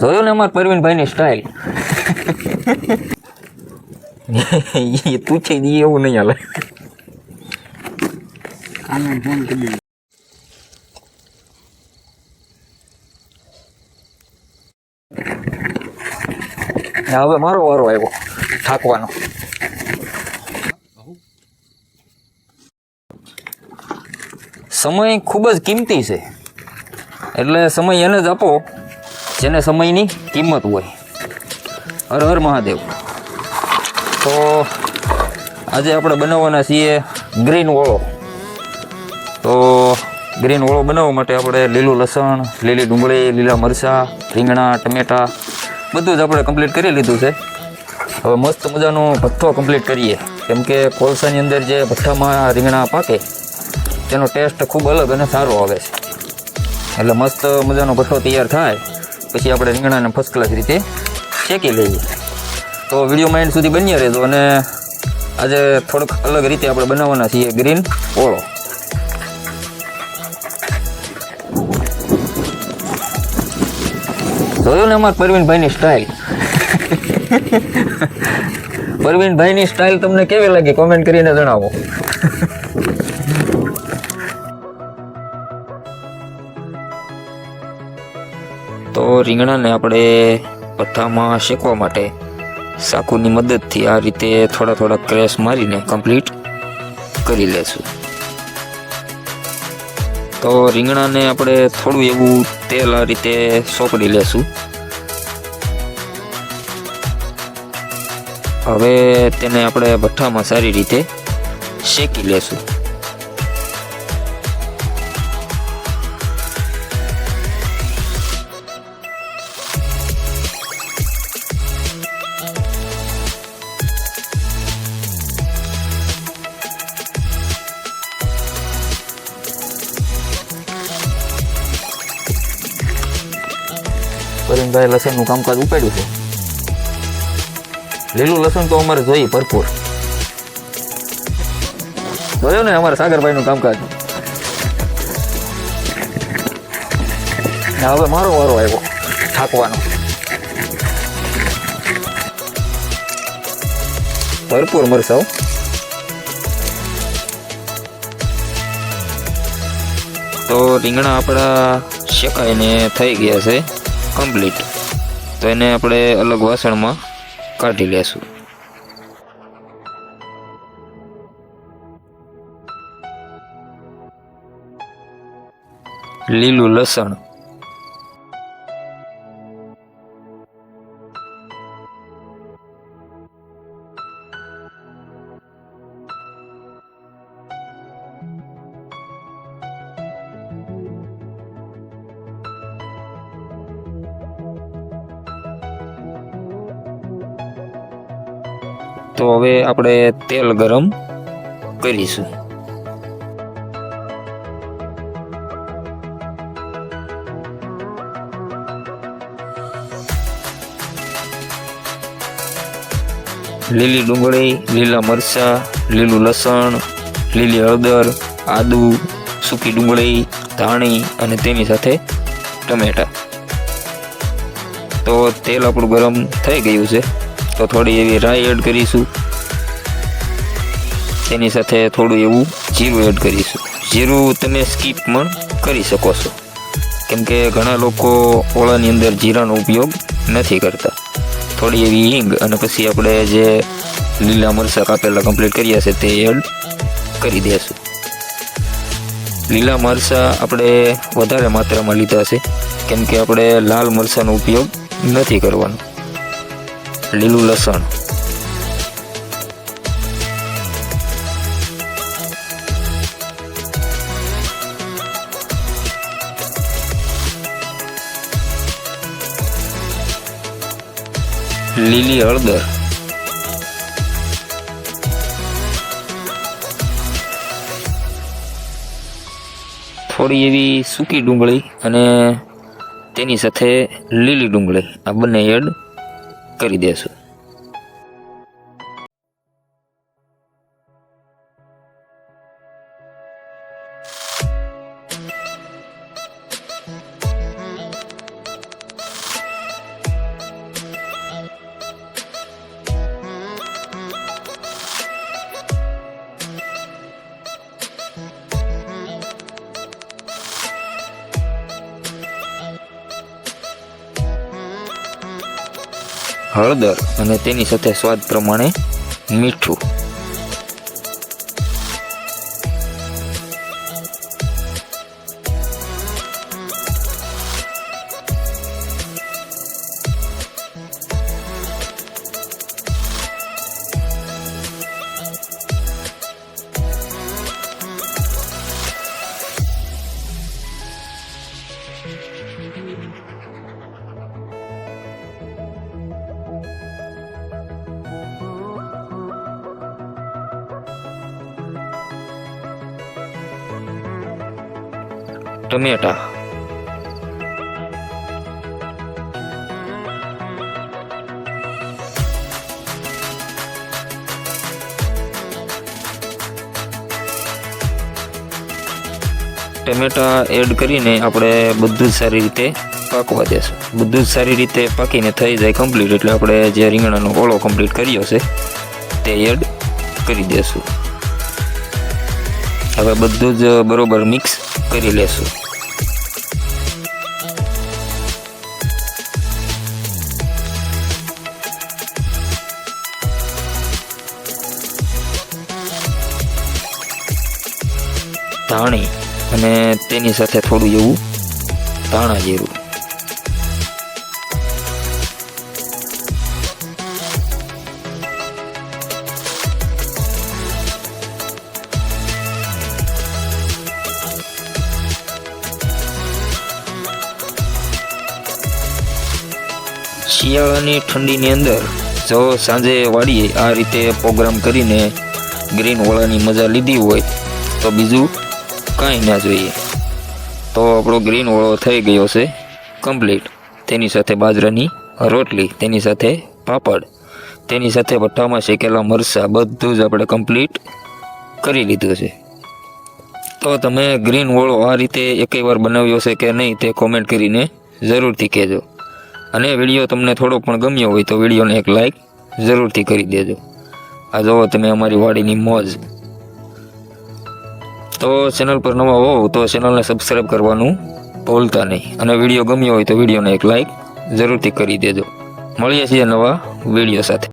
જોયું ને અમાર પરવીનભાઈની સ્ટાઇલ એ પૂછી દઈએ એવું નહીં હાલે. હવે મારો વારો આવ્યો થાકવાનો. સમય ખૂબ જ કિંમતી છે. એટલે સમય એને જ આપો. જેને સમયની કિંમત હોય. હર હર મહાદેવ. તો આજે આપણે બનાવવાના છીએ ગ્રીન ઓળો. તો ગ્રીન ઓળો બનાવવા માટે આપણે લીલું લસણ, લીલી ડુંગળી, લીલા મરચાં, રીંગણા, ટમેટાં બધું જ આપણે કમ્પ્લીટ કરી લીધું છે. હવે મસ્ત મજાનો ભથ્થો કમ્પ્લીટ કરીએ. કેમ કે કોલસાની અંદર જે ભઠ્ઠામાં રીંગણા પાકે, તેનો ટેસ્ટ ખૂબ અલગ અને સારો આવે છે. એટલે મસ્ત મજાનો ભઠ્ઠો તૈયાર થાય. પછી આપણે રીંગણાને ફર્સ્ટ ક્લાસ રીતે શેકી લઈએ. તો વિડીયોમાં માઇન્ડ સુધી બન્યા રહેજો અને આજે થોડુંક અલગ રીતે આપણે બનાવવાના છીએ ગ્રીન ઓળો. જોયું ને અમારા પરવીનભાઈની સ્ટાઇલ પરવીનભાઈની સ્ટાઇલ તમને કેવી લાગી? કોમેન્ટ કરીને જણાવો. તો રીંગણાને આપણે પથ્થામાં શેકવા માટે સાકુની મદદથી આ રીતે થોડા થોડા ક્રેશ મારીને કમ્પ્લીટ કરી લેશું. તો રીંગણાને આપણે થોડું એવું તેલ આ રીતે સોંપડી લેશું. હવે તેને આપણે ભઠ્ઠામાં સારી રીતે શેકી લેશું. પરિણભાઈ લસણનું કામકાજ ઉપાડ્યું છે. લીલું લસણ તો અમારે જોઈએ ભરપૂર. જોયો ને અમારા સાગરભાઈનું કામકાજ? હવે મારો વારો આવ્યો, થાકવાનો. ભરપૂર મરસાવ તો રીંગણા આપણા શેકાઈને થઈ ગયા છે. કમ્પ્લીટ તો એને આપણે અલગ વાસણમાં કાઢી લેશું. લીલું લસણ. તો હવે આપણે તેલ ગરમ કરીશું. લીલી ડુંગળી, લીલા મરચાં, લીલું લસણ, લીલી હળદર, આદુ, સૂકી ડુંગળી, ધાણી અને તેની સાથે ટમેટા. તો તેલ આપણું ગરમ થઈ ગયું છે. તો થોડી એવી રાઈ એડ કરીશું. તેની સાથે થોડું એવું જીરું એડ કરીશું. જીરું તમે સ્કીપ પણ કરી શકો છો. કેમ કે ઘણા લોકો ઓળાની અંદર જીરાનો ઉપયોગ નથી કરતા. થોડી એવી હિંગ અને પછી આપણે જે લીલા મરચાં કાપેલા કમ્પ્લીટ કર્યા છે તે એડ કરી દેશું. લીલા મરચાં આપણે વધારે માત્રામાં લીધા છે. કેમ કે આપણે લાલ મરચાંનો ઉપયોગ નથી કરવાનો. લીલું લસણ. લીલી હળદર. થોડી એવી સૂકી ડુંગળી અને તેની સાથે લીલી ડુંગળી. આ બંને એડ કરી દેશું. હળદર અને તેની સાથે સ્વાદ પ્રમાણે મીઠું. ટમેટા ટમેટા એડ કરીને આપણે બધું જ સારી રીતે પાકવા દેશું. બધું જ સારી રીતે પાકીને થઈ જાય કમ્પ્લીટ એટલે આપણે જે રીંગણાનો ઓળો કમ્પ્લીટ કર્યો છે, તે એડ કરી દેશું. હવે બધું જ બરોબર મિક્સ કરી લેશું. ધાણી અને તેની સાથે થોડું એવું ધાણા જીરું. શિયાળાની ઠંડીની અંદર જો સાંજે વાળીએ આ રીતે પ્રોગ્રામ કરીને ગ્રીન ઓળાની મજા લીધી હોય તો બીજું કાંઈ ના જોઈએ. તો આપણો ગ્રીન ઓળો થઈ ગયો છે કમ્પ્લીટ તેની સાથે બાજરાની રોટલી, તેની સાથે પાપડ, તેની સાથે ભઠ્ઠામાં શેકેલા મરચાં બધું જ આપણે કમ્પ્લીટ કરી લીધું છે. તો તમે ગ્રીન ઓળો આ રીતે એકેય વાર બનાવ્યો છે કે નહીં તે કોમેન્ટ કરીને જરૂરથી કહેજો. અને વીડિયો તમને થોડો પણ ગમ્યો હોય તો વિડીયોને એક લાઈક જરૂરથી કરી દેજો. આ જુઓ તમે અમારી વાડીની મોજ. તો ચેનલ પર નવા હોવ તો ચેનલને સબસ્ક્રાઈબ કરવાનું ભૂલતા નહીં. અને વીડિયો ગમ્યો હોય તો વિડીયોને એક લાઈક જરૂરથી કરી દેજો. મળીએ છીએ નવા વીડિયો સાથે.